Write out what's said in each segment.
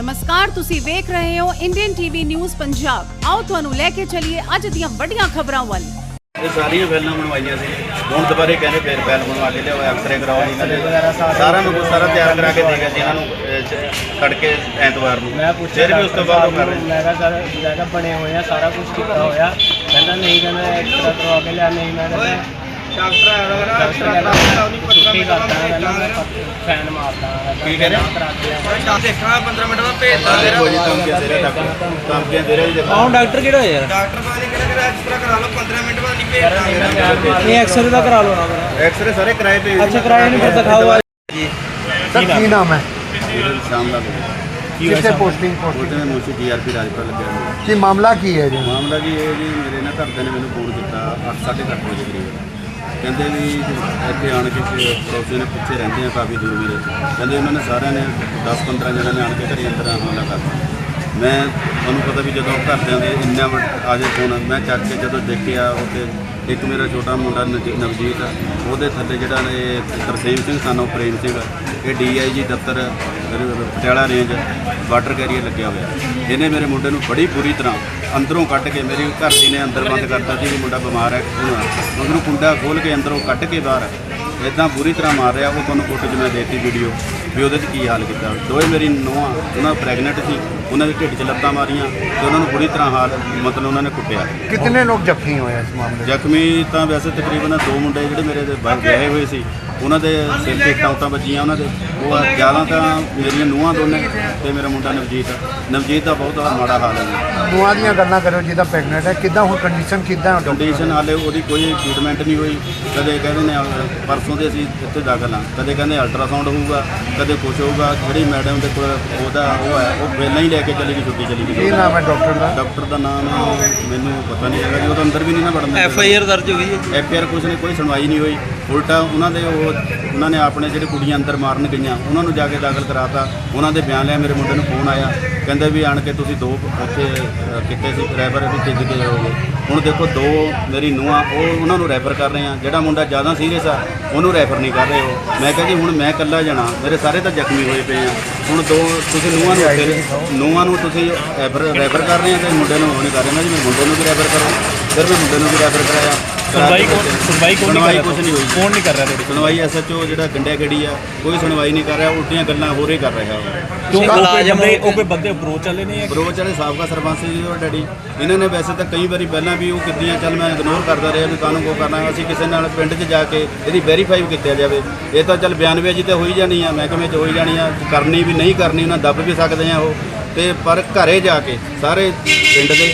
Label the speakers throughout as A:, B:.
A: ਨਮਸਕਾਰ ਤੁਸੀਂ ਵੇਖ ਰਹੇ ਹੋ ਇੰਡੀਅਨ ਟੀਵੀ ਨਿਊਜ਼ ਪੰਜਾਬ ਆਓ ਤੁਹਾਨੂੰ ਲੈ ਕੇ ਚੱਲੀਏ ਅੱਜ ਦੀਆਂ ਵੱਡੀਆਂ ਖਬਰਾਂ ਵੱਲ।
B: ਇਹ ਸਾਰੀਆਂ ਫੈਲਾਂ ਬਣਵਾਈਆਂ ਸੀ। ਹੁਣ ਦੁਬਾਰੇ ਕਹਿੰਦੇ ਫੇਰ ਫੈਲ ਬਣਵਾ ਕੇ ਲਿਆਓ ਐਕਸਰੇ ਕਰਾਓ ਇਹਨਾਂ ਦੇ ਸਾਰਾ ਨੂੰ ਸਾਰਾ ਤਿਆਰ ਕਰਾ ਕੇ ਦੇ ਗਿਆ ਸੀ ਇਹਨਾਂ ਨੂੰ ਅਹ, ਚ- ਤੜਕੇ ਐਤਵਾਰ ਨੂੰ।
C: ਮੈਂ ਪੁੱਛਿਆ
B: ਫਿਰ ਵੀ ਉਸ ਤੋਂ ਬਾਅਦ ਉਹ ਕਰ ਰਹੇ
C: ਮੈਂ ਕਿਹਾ ਸਰ ਮੈਂ ਕਿਹਾ ਬਣੇ ਹੋਏ ਆ ਸਾਰਾ ਕੁਝ ਕੀਤਾ ਹੋਇਆ। ਕਹਿੰਦਾ ਨਹੀਂ ਕਹਿੰਦਾ ਐਕਸਟਰਾ ਕਰਵਾ ਕੇ ਲਿਆ ਨਹੀਂ ਮੈਂ ਕਹਿੰਦਾ ਡਾਕਟਰ ਆਇਆ ਡਾਕਟਰ ਛੁੱਟੀ ਕਰਦਾ ਕਹਿੰਦਾ ਮੈਂ ਫੈਨ ਮਾਰਦਾ
B: ਕੀ ਕਹਿ ਰਹੇ?
C: ਕਰਾ ਕੇ ਲਿਆ।
D: ਦੇਖਣਾ 15 ਮਿੰਟ ਦਾ ਭੇਜ
B: ਆ ਦੇਖੋ ਜੀ ਧਮਕੀਆਂ ਦੇ ਰਿਹਾ ਡਾਕਟਰ। ਦੇ ਰਿਹਾ ਜੀ ਦੇਖੋ।
E: ਡਾਕਟਰ ਕਿਹੜਾ ਯਾਰ
D: ਡਾਕਟਰ ਬਾਅਦ ਕਹਿੰਦਾ ਕਿ ਐਕਸਟਰਾ ਕਰਾ ਲਓ 15 ਮਿੰਟ ਬਾਅਦ ਨਹੀਂ ਭੇਜਦਾ
E: ਨਹੀਂ ਐਕਸਰੇ ਦਾ ਕਰਾ ਲਓ ਨਾ।
B: ਐਕਸਰੇ ਸਾਰੇ ਕਿਰਾਏ ਤੇ
E: ਅੱਛਾ ਕਿਰਾਇਆ ਨਹੀਂ ਫਿਰ ਦਿਖਾਓ।
F: ਸਰ ਕੀ ਨਾਮ ਹੈ?
B: ਸ਼ਾਮ ਦਾ
F: ਕਿੱਥੇ ਪੋਸਟਿੰਗ ਪੋਸਟਿੰਗ?
B: ਉਹਦੇ ਨੇ ਮੁਸ਼ੀ ਟੀਆਰਪੀ ਰਾਜਪਾਲ ਲੱਗਿਆ ਹੋਇਆ।
F: ਕੀ ਮਾਮਲਾ ਕੀ ਹੈ ਜੀ?
B: ਮਾਮਲਾ ਜੀ ਇਹ ਜੀ ਮੇਰੇ ਨਾ ਘਰਦਿਆਂ ਨੇ ਮੈਨੂੰ ਫੋਨ ਕੀਤਾ 8:30 ਵਜੇ ਕਰੀਬ। ਕਹਿੰਦੇ ਵੀ ਇੱਥੇ ਆਣ ਕੇ ਕਿ ਪੜੋਸੀ ਨੇ ਪਿੱਛੇ ਰਹਿੰਦੇ ਆ ਕਾਫੀ ਦੂਰ ਵੀਰੇ ਕਹਿੰਦੇ ਉਹਨਾਂ ਨੇ ਸਾਰਿਆਂ ਨੇ 10-15 ਜਣਾਂ ਨੇ ਆਣ ਕੇ ਘਰੇ ਅੰਦਰ ਹਮਲਾ ਕਰਤਾ ਮੈਂ, ਤੁਹਾਨੂੰ ਪਤਾ ਵੀ ਜਦੋਂ ਘਰਦਿਆਂ ਦੇ ਇੰਨਾ ਵੱਡ- ਆ ਜੇ ਫੋਨ, ਮੈਂ ਚੱਕ ਕੇ ਜਦੋਂ ਦੇਖਿਆ ਉੱਥੇ ਇੱਕ ਮੇਰਾ ਛੋਟਾ ਮੁੰਡਾ ਨਜ- ਨਵਜੀਤ ਆ, ਉਹਦੇ ਥੱਲੇ ਜਿਹੜਾ ਇਹ ਤਰਸੇਮ ਸਿੰਘ ਸਾਨੂੰ ਪ੍ਰੇਮ ਸਿੰਘ ਇਹ ਡੀਆਈਜੀ ਦਫ਼ਤਰ ਰ- ਪਟਿਆਲਾ ਰੇਂਜ ਵਾਟਰ ਕੈਰੀਅਰ ਲੱਗਿਆ ਹੋਇਆ। ਇਹਨੇ ਮੇਰੇ ਮੁੰਡੇ ਨੂੰ ਬੜੀ ਬੁਰੀ ਤਰ੍ਹਾਂ ਅੰਦਰੋਂ ਕੱਢ ਕੇ ਮੇਰੀ ਘਰ ਦੀ ਨੇ ਅੰਦਰ ਬੰਦ ਕਰਤਾ ਸੀ ਵੀ ਮੁੰਡਾ ਬਿਮਾਰ ਹੈ ਉਹਨੂੰ ਉਹਨੂੰ ਕੁੰਡਾ ਖੋਲ ਕੇ ਅੰਦਰੋਂ ਕੱਢ ਕੇ ਬਾਹਰ ਇਦਾਂ ਬੁਰੀ ਤਰ੍ਹਾਂ ਮਾਰ ਰਿਹਾ ਉਹ ਤੁਹਾਨੂੰ ਫੋਟੋ 'ਚ ਮੈਂ ਦੇਤੀ ਵੀਡੀਓ। ਵੀ ਉਹਦੇ 'ਚ ਕੀ ਹਾਲ ਕੀਤਾ। ਦੋਵੇਂ ਮੇਰੀ ਨੂੰਹਾਂ ਉਹਨਾਂ ਪ੍ਰੈਗਨੈਂਟ ਸੀ ਉਹਨਾਂ ਦੇ ਢਿੱਡ 'ਚ ਲੱਤਾਂ ਮਾਰੀਆਂ ਤੇ ਉਹਨਾਂ ਨੂੰ ਬੁਰੀ ਤਰ੍ਹਾਂ ਹਾਲ ਮਤਲਬ ਉਹਨਾਂ ਨੇ ਕੁੱਟਿਆ।
F: ਕਿੰਨੇ ਲੋਕ ਜ਼ਖਮੀ ਹੋਏ ਇਸ ਮਾਮਲੇ?
B: ਜ਼ਖਮੀ ਤਾਂ ਵੈਸੇ ਤਕਰੀਬਨ ਦੋ ਮੁੰਡੇ ਜਿਹੜੇ ਮੇਰੇ ਦੇ ਬਾਹਰ ਗਏ ਹੋਏ ਸੀ। ਉਹਨਾਂ ਦੇ ਸਿਰ ਤੇ ਟਾਂਟਾਂ ਵੱਜੀਆਂ ਉਹਨਾਂ ਦੇ। ਉਹ ਜ਼ਿਆਦਾ ਤਾਂ ਮੇਰੀਆਂ ਨੂੰਹਾਂ ਦੋਨੇ ਤੇ ਮੇਰਾ ਮੁੰਡਾ ਨਵਜੀਤ। ਨਵਜੀਤ ਦਾ ਬਹੁਤ ਮਾੜਾ ਹਾਲ ਹੈ ਜੀ।
F: ਨੂੰਹਾਂ ਦੀਆਂ ਗੱਲਾਂ ਕਰੋ ਜਿਹਦਾ ਪ੍ਰੈਗਨੈਂਟ ਹੈ। ਕਿੱਦਾਂ ਹੁਣ ਕੰਡੀਸ਼ਨ ਕਿੱਦਾਂ? ਹੈ ਡਾਕਟਰ
B: ਕੰਡੀਸ਼ਨ ਹਾਲੇ ਉਹਦੀ ਕੋਈ ਟ੍ਰੀਟਮੈਂਟ ਨਹੀਂ ਹੋਈ। ਕਦੇ ਕਹਿੰਦੇ ਨੇ ਪਰਸੋਂ ਦੇ ਅਸੀਂ ਇੱਥੇ ਦਾਖਲ ਹਾਂ। ਕਦੇ ਕਹਿੰਦੇ ਅਲਟਰਾਸਾਊਂਡ ਹੋਊਗਾ ਕਦੇ ਕੁਝ ਹੋਊਗਾ। ਜਿਹੜੀ ਮੈਡਮ ਦੇ ਕੋਲ ਉਹਦਾ ਉਹ ਹੈ ਉਹ ਪਹਿਲਾਂ ਹੀ ਲੈ ਕੇ ਚਲੀ ਗਈ ਛੁੱਟੀ ਚਲੀ
F: ਕੀ
B: ਗਈ
F: ਨਾਮ ਹੈ ਡਾਕਟਰ ਦਾ?
B: ਡਾਕਟਰ ਦਾ ਨਾਮ ਮੈਨੂੰ ਪਤਾ ਨਹੀਂ ਹੈਗਾ ਜੀ ਉਹ ਤਾਂ ਅੰਦਰ ਵੀ ਨਹੀਂ ਨਾ ਵੜਨ
E: ਐਫ ਆਈ ਆਰ ਦਰਜ ਹੋ ਗਈ ਹੈ।
B: ਐਫ ਆਰ ਕੁਛ ਨਹੀਂ ਕੋਈ ਸੁਣਵਾਈ ਨਹੀਂ ਹੋਈ। ਉਲਟਾ ਉਹਨਾਂ ਦੇ ਉਹ ਉਹਨਾਂ ਨੇ ਆਪਣੇ ਜਿਹੜੇ ਕੁੜੀਆਂ ਅੰਦਰ ਮਾਰਨ ਗਈਆਂ ਉਹਨਾਂ ਨੂੰ ਜਾ ਕੇ ਦਾਖਲ ਕਰਾਤਾ ਉਹਨਾਂ ਦੇ ਬਿਆਨ ਲਿਆ ਮੇਰੇ ਮੁੰਡੇ ਨੂੰ ਫੋਨ ਆਇਆ ਕਹਿੰਦੇ ਵੀ ਆਣ ਕੇ ਤੁਸੀਂ ਦੋ ਉੱਥੇ ਅਹ, ਸੀ ਰੈਫਰ ਵੀ ਭੇਜ ਕੇ ਜਾਓਗੇ ਹੁਣ ਦੇਖੋ ਦੋ ਮੇਰੀ ਨੂੰਹਾਂ ਉਹ ਉਹਨਾਂ ਨੂੰ ਰੈਫਰ ਕਰ ਰਹੇ ਆ ਜਿਹੜਾ ਮੁੰਡਾ ਜ਼ਿਆਦਾ ਸੀਰੀਅਸ ਆ ਉਹਨੂੰ ਰੈਫਰ ਨਹੀਂ ਕਰ ਰਹੇ ਹੋ ਮੈਂ ਕਿਹਾ ਜੀ ਹੁਣ ਮੈਂ ਇਕੱਲਾ ਜਾਣਾ ਮੇਰੇ ਸਾਰੇ ਤਾਂ ਜ਼ਖਮੀ ਹੋਏ ਪਏ ਆ। ਹੁਣ ਦੋ ਤੁਸੀਂ ਨੂੰਹਾਂ ਨੂੰ ਉੱਥੇ ਨੂੰਹਾਂ ਨੂੰ ਤੁਸੀਂ ਰੈਫਰ ਰੈਫਰ ਕਰ ਰਹੇ ਆ ਤੇ ਮੁੰਡੇ ਨੂੰ ਉਹ ਨਹੀਂ ਕਰ ਰਹੇ। ਨਾ ਜੀ ਮੇਰੇ ਮੁੰਡੇ ਨੂੰ ਵੀ ਰੈਫਰ ਕਰੋ ਫਿਰ ਮੈਂ ਮੁੰਡੇ ਨੂੰ ਵੀ ਰੈਫਰ ਕਰਾਇਆ।
G: ਸੁਣਵਾਈ ਕੌਣ ਸੁਣਵਾਈ ਕੌਣ ਨਹੀਂ ਕਰ
B: ਕੁਛ ਨਹੀਂ ਹੋਈ।
G: ਕੌਣ ਨਹੀਂ ਕਰ ਰਿਹਾ ਤੁਹਾਡੀ?
B: ਸੁਣਵਾਈ ਐਸਐਚਓ ਜਿਹੜਾ ਗੰਡਿਆ ਗੜੀ ਆ ਕੋਈ ਸੁਣਵਾਈ ਨਹੀਂ ਕਰ ਰਿਹਾ ਉਲਟੀਆਂ ਗੱਲਾਂ ਹੋਰ ਹੀ ਕਰ ਰਿਹਾ
G: ਕਿਉਂ
E: ਮੁਲਾਜ਼ਮ ਹੋ
G: ਉਹ ਕੋਈ ਬੰਦੇ ਅਪਰੋਚ ਵਾਲੇ ਨੇ
B: ਬਰੋਚ ਵਾਲੇ ਸਾਬਕਾ ਸਰਪੰਚ ਜੀ ਉਹ ਡੈਡੀ ਇਹਨਾਂ ਨੇ ਵੈਸੇ ਤਾਂ ਕਈ ਵਾਰੀ ਪਹਿਲਾਂ ਵੀ ਉਹ ਕੀਤੀਆਂ ਚੱਲ ਮੈਂ ਇਗਨੋਰ ਕਰਦਾ ਰਿਹਾ ਵੀ ਕਾਹਨੂੰ ਕੋ ਕਰਨਾ ਅਸੀਂ ਕਿਸੇ ਨਾਲ ਪਿੰਡ 'ਚ ਜਾ ਕੇ ਇਹਦੀ ਵੈਰੀਫਾਈ ਕੀਤਾ ਜਾਵੇ। ਇਹ ਤਾਂ ਚੱਲ ਬਿਆਨਬਾਜ਼ੀ ਤੇ ਹੋਈ ਜਾਣੀ ਆ ਮਹਿਕਮੇ 'ਚ ਹੋਈ ਜਾਣੀ ਆ ਕਰਨੀ ਵੀ ਨਹੀਂ ਕਰਨੀ ਉਹਨਾਂ ਦੱਬ ਵੀ ਸਕਦੇ ਆ ਉਹ। ਤੇ ਪਰ ਘਰੇ ਜਾ ਕੇ ਸਾਰੇ ਪਿੰਡ ਦੇ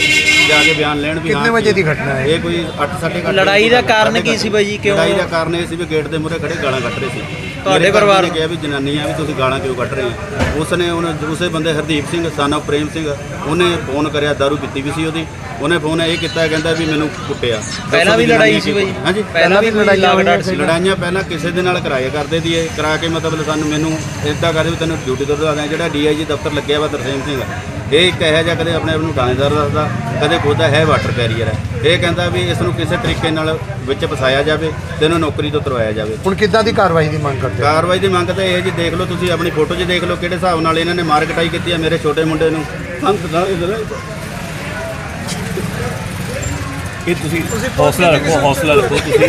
B: ਜਾ ਕੇ ਬਿਆਨ ਲੈਣ ਵੀ
F: ਕਿੰਨੇ ਵਜੇ ਦੀ ਘਟਨਾ ਹੈ?
B: ਇਹ ਕੋਈ 8 8:30
E: ਲੜਾਈ ਦਾ ਕਾਰਨ ਕੀ ਸੀ ਬਾਈ ਜੀ? ਕਿਉਂ?
B: ਲੜਾਈ ਦਾ ਕਾਰਨ ਇਹ ਸੀ ਵੀ ਗੇਟ ਦੇ ਮੂਹਰੇ ਖੜੇ ਗਾਲਾਂ ਕੱਢ ਰਹੇ ਸੀ
E: ਤੁਹਾਡੇ ਪਰਿਵਾਰ
B: ਨੇ ਕਿਹਾ ਵੀ ਜਨਾਨੀ ਆ ਵੀ ਤੁਸੀਂ ਗਾਲਾਂ ਕਿਉਂ ਕੱਢ ਰਹੇ ਹੋ ਉਸ ਨੇ ਉਹਨੇ ਉਸੇ ਬੰਦੇ ਹਰਦੀਪ ਸਿੰਘ ਸਾਨਾ ਪ੍ਰੇਮ ਸਿੰਘ ਉਹਨੇ ਫੋਨ ਕਰਿਆ ਦਾਰੂ ਪੀਤੀ ਵੀ ਸੀ ਉਹਦੀ ਉਹਨੇ ਫੋਨ ਇਹ ਕੀਤਾ ਕਹਿੰਦਾ ਵੀ ਮੈਨੂੰ ਕੁੱਟਿਆ।
E: ਪਹਿਲਾਂ ਵੀ ਲੜਾਈ ਸੀ ਬਾਈ।
B: ਹਾਂਜੀ।
E: ਪਹਿਲਾਂ ਵੀ ਲੜਾਈ ਲਗੜਾਟ ਸੀ।
B: ਲੜਾਈਆਂ ਪਹਿਲਾਂ ਕਿਸੇ ਦੇ ਨਾਲ ਕਰਾਇਆ ਕਰਦੇ ਦੀ ਇਹ ਕਰਾ ਕੇ ਮਤਲਬ ਸਾਨੂੰ ਮੈਨੂੰ ਇਦਾਂ ਕਰਦੇ ਵੀ ਤੈਨੂੰ ਡਿਊਟੀ ਤੋਂ ਦਵਾ ਜਿਹੜਾ ਡੀਆਈਜੀ ਦਫ਼ਤਰ ਲੱਗਿਆ ਵਾ ਤਰਸੇਮ ਸਿੰਘ ਇਹ ਇੱਕ ਇਹੋ ਜਿਹਾ ਕਦੇ ਆਪਣੇ ਆਪ ਨੂੰ ਥਾਣੇਦਾਰ ਦੱਸਦਾ ਕਦੇ ਖੁਦਾ ਹੈ ਵਾਟਰ ਕੈਰੀਅਰ ਹੈ। ਇਹ ਕਹਿੰਦਾ ਵੀ ਇਸ ਨੂੰ ਕਿਸੇ ਤਰੀਕੇ ਨਾਲ ਵਿੱਚ ਫਸਾਇਆ ਜਾਵੇ ਤੇ ਇਹਨੂੰ ਨੌਕਰੀ ਤੋਂ ਤੁਰਵਾਇਆ ਜਾਵੇ।
F: ਹੁਣ ਕਿੱਦਾਂ ਦੀ ਕਾਰਵਾਈ ਦੀ ਮੰਗ ਕਰਦੇ?
B: ਕਾਰਵਾਈ ਦੀ ਮੰਗ ਤਾਂ ਇਹ ਜੀ ਦੇਖ ਲਓ ਤੁਸੀਂ ਆਪਣੀ ਫੋਟੋ 'ਚ ਦੇਖ ਲਓ ਕਿਹੜੇ ਹਿਸਾਬ ਨਾਲ ਇਹਨਾਂ ਨੇ ਮਾਰ ਕਟਾਈ ਕੀਤੀ ਹੈ ਮੇਰੇ ਛੋਟੇ ਮੁੰਡੇ ਨੂੰ। ਨਾਲ ਇਧਰ
G: ਇਹ ਤੁਸੀਂ ਹੌਸਲਾ ਰੱਖੋ ਹੌਸਲਾ ਰੱਖੋ ਤੁਸੀਂ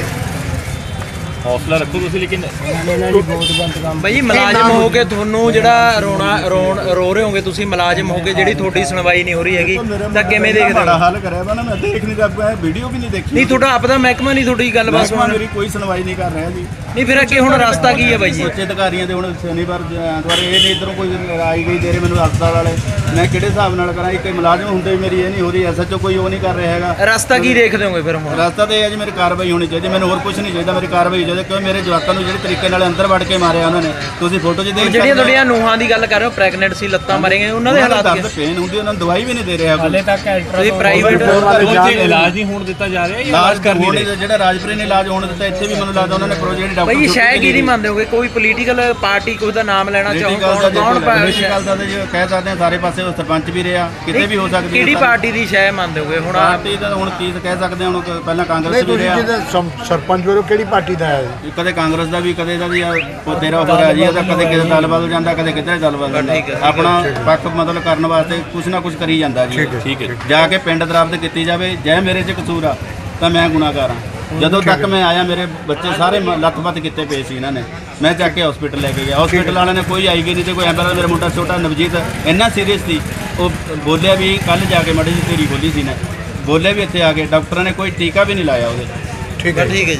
G: ਹੌਸਲਾ ਰੱਖੋ ਤੁਸੀਂ ਲੇਕਿਨ
C: ਇਹਨਾਂ ਦੀ ਬਹੁਤ ਬੰਦ ਕੰਮ
E: ਬਾਈ ਜੀ ਮੁਲਾਜ਼ਮ ਹੋ ਕੇ ਤੁਹਾਨੂੰ ਜਿਹੜਾ ਰੋਣਾ ਰੋਣ ਰੋ ਰਹੇ ਹੋਗੇ ਤੁਸੀਂ ਮੁਲਾਜ਼ਮ ਹੋ ਕੇ ਜਿਹੜੀ ਤੁਹਾਡੀ ਸੁਣਵਾਈ ਨਹੀਂ ਹੋ ਰਹੀ ਹੈਗੀ ਤਾਂ ਕਿਵੇਂ ਦੇਖਦੇ
B: ਬੜਾ
E: ਹੋ?
B: ਹਾਲ ਕਰਿਆ ਵਾ ਨਾ ਮੈਂ ਦੇਖ ਨਹੀਂ ਰਿਹਾ ਵੀਡੀਓ ਵੀ ਨਹੀਂ ਦੇਖੀ।
E: ਨਹੀਂ ਤੁਹਾਡਾ ਆਪਦਾ ਮਹਿਕਮਾ ਨਹੀਂ ਤੁਹਾਡੀ ਗੱਲਬਾਤ ਸੁਣ
B: ਮੇਰੀ ਕੋਈ ਸੁਣਵਾਈ ਨਹੀਂ ਕਰ ਰਿਹਾ ਜੀ।
E: ਨਹੀਂ ਫਿਰ ਅੱਗੇ ਹੁਣ ਰਸਤਾ ਕੀ ਹੈ ਬਾਈ ਜੀ?
B: ਉੱਚ ਅਧਿਕਾਰੀਆਂ ਦੇ ਹੁਣ ਸ਼ਨੀਵਾਰ ਐਤਵਾਰ ਇਹ ਨਹੀਂ ਇਧਰੋਂ ਕੋਈ ਆਈ ਗਈ ਦੇ ਰਹੇ ਮੈਨੂੰ ਹਸਪਤਾਲ ਵਾਲੇ ਮੈਂ ਕਿਹੜੇ ਹਿਸਾਬ ਨਾਲ ਕਰਾਂ ਇੱਕ ਮੁਲਾਜ਼ਮ ਹੁੰਦੇ ਵੀ ਮੇਰੀ ਇਹ ਨਹੀਂ ਹੋ ਰਹੀ ਐਸਐਚਓ ਕੋਈ ਉਹ ਨਹੀਂ ਕਰ ਰਿਹਾ ਹੈਗਾ।
E: ਰਸਤਾ ਕੀ ਦੇਖਦੇ ਹੋਗੇ ਫਿਰ ਹੁਣ?
B: ਰਸਤਾ ਤੇ ਹੈ ਜੀ ਮੇਰੀ ਕਾਰਵਾਈ ਹੋਣੀ ਚਾਹੀਦੀ ਮੈਨੂੰ ਹੋਰ ਕੁਝ ਨਹੀਂ ਚਾਹੀਦਾ ਮੇਰੀ ਕਾਰਵਾਈ ਚਾਹੀਦੀ ਕਿਉਂ ਮੇਰੇ ਜਵਾਕਾਂ ਨੂੰ ਜਿਹੜੇ ਤਰੀਕੇ ਨਾਲ ਅੰਦਰ ਵੜ ਕੇ ਮਾਰਿਆ ਉਹਨਾਂ ਨੇ? ਤੁਸੀਂ ਫੋਟੋ 'ਚ ਦੇਖ
E: ਜਿਹੜੀਆਂ
B: ਸਕਦੇ।
E: ਤੁਹਾਡੀਆਂ ਨੂਹਾਂ ਦੀ ਗੱਲ ਕਰ ਰਹੇ ਹੋ ਪ੍ਰੈਗਨੈਂਟ ਸੀ ਲੱਤਾਂ ਮਾਰੀਆਂ ਉਹਨਾਂ ਦੇ ਹਾਲਾਤ
B: ਦਰਦ
E: ਕੀ?
B: ਪੇਨ ਹੁੰਦੀ ਉਹਨਾਂ ਨੂੰ ਦਵਾਈ ਵੀ ਨਹੀਂ ਦੇ ਰਿਹਾ ਕੋਈ।
C: ਹਲੇ ਤੱਕ
E: ਤੁਸੀਂ ਪ੍ਰਾਈਵੇਟ
G: ਇਲਾਜ ਨਹੀਂ। ਹੋਣ ਦਿੱਤਾ ਜਾ ਰਿਹਾ
B: ਇਲਾਜ
G: ਇਲਾਜ ਕਰ ਨਹੀਂ
B: ਹੋਣ
G: ਰਹੇ
B: ਜਿਹੜਾ ਰਾਜਪੁਰੇ ਨੇ ਇਲਾਜ ਹੋਣ ਦਿੱਤਾ ਇੱਥੇ ਵੀ ਮੈਨੂੰ ਲੱਗਦਾ ਉਹਨਾਂ ਨੇ ਪ੍ਰੋ ਜਿਹੜੀ
E: ਬਈ ਸ਼ਾਇਦ ਕੀ ਨਹੀਂ। ਮੰਨਦੇ ਹੋਗੇ? ਕੋਈ ਪੋਲੀਟੀਕਲ ਪਾਰਟੀ ਕੋਈ ਦਾ ਨਾਮ ਲੈਣਾ ਚਾਹੋ
B: ਪੋਲੀਟੀਕਲ ਦਾ
E: ਕੌਣ ਕੌਣ ਪਾ-
B: ਪੋਲੀਟੀਕਲ ਦਾ ਤਾਂ ਜੀ ਕਹਿ ਸਕਦੇ ਆ ਸਾਰੇ ਪਾਸੇ ਉਹ ਸਰਪੰਚ ਵੀ ਰਿਹਾ ਕਿਤੇ ਵੀ ਹੋ ਸਕਦੀ ਹੈ
E: ਕਿਹੜੀ ਪਾਰਟੀ ਦੀ ਸ਼ਾਇ ਮੰਨਦੇ ਹੋਗੇ? ਹੁਣ ਆਹ
B: ਪਾਰਟੀ ਦਾ ਹੁਣ ਕੀ ਕਹਿ ਸਕਦੇ ਆ ਹੁਣ ਕ- ਪਹਿਲਾਂ ਕਾਂਗਰਸ
F: ਨਹੀਂ
B: ਵੀ
F: ਤੁਸੀਂ
B: ਰਿਹਾ।
F: ਜਿਹਦੇ ਸਮ- ਸਰਪੰਚ ਵੱਲੋਂ ਕਿਹੜੀ ਪਾਰਟੀ ਦਾ ਹੈ।
B: ਕਦੇ ਕਾਂਗਰਸ ਦਾ ਵੀ ਕਦੇ ਦਾ ਵੀ ਤੇਰਾ ਹੋ ਰਿਹਾ ਜੀ ਇਹਦਾ ਕਦੇ ਕਿਸੇ ਦਲ ਬਦਲ ਜਾਂਦਾ ਕਦੇ ਕਿਤੇ ਦਲ ਬਦਲ ਜਾਂਦਾ। ਆਪਣਾ ਪੱਖ ਮਤਲਬ ਕਰਨ ਵਾਸਤੇ ਕੁਛ ਨਾ ਕੁਛ ਕਰੀ ਜਾਂਦਾ ਜੀ।
G: ਠੀਕ ਹੈ
B: ਜਾ ਕੇ ਪਿੰਡ ਦਰਾਬਤ ਕੀਤੀ ਜਾਵੇ ਜੇ ਮੇਰੇ 'ਚ ਕਸੂਰ ਆ ਤਾਂ ਮੈਂ ਗੁਨਾਹਗਾਰ ਹਾਂ। ਜਦੋਂ ਤੱਕ ਮੈਂ ਆਇਆ ਮੇਰੇ ਬੱਚੇ ਸਾਰੇ ਮ- ਲੱਤ-ਪੱਤ ਕੀਤੇ ਪਏ ਸੀ ਇਹਨਾਂ ਨੇ। ਮੈਂ ਚੱਕ ਕੇ ਹਸਪੀਟਲ ਲੈ ਕੇ ਗਿਆ। ਹਸਪੀਟਲ ਵਾਲਿਆਂ ਨੇ ਕੋਈ ਆਈ ਗਈ ਨਹੀਂ ਤੇ ਕੋਈ ਐਂਬੂਲੈਂਸ ਮੇਰਾ ਮੁੰਡਾ ਛੋਟਾ ਨਵਜੀਤ ਇੰਨਾ ਸੀਰੀਅਸ ਸੀ। ਉਹ ਬੋਲਿਆ ਵੀ ਕੱਲ ਜਾ ਕੇ ਮੜੀ ਜਿਹੀ ਤੇਰੀ ਬੋਲੀ ਸੀ ਨੇ। ਬੋਲਿਆ ਵੀ ਇੱਥੇ ਆ ਕੇ ਡਾਕਟਰਾਂ ਨੇ ਕੋਈ ਟੀਕਾ ਵੀ ਨਹੀਂ ਲਾਇਆ ਉਹਦੇ।
F: ਠੀਕ ਹੈ। ਜੀ।
E: ਠੀਕ ਹੈ ਜੀ।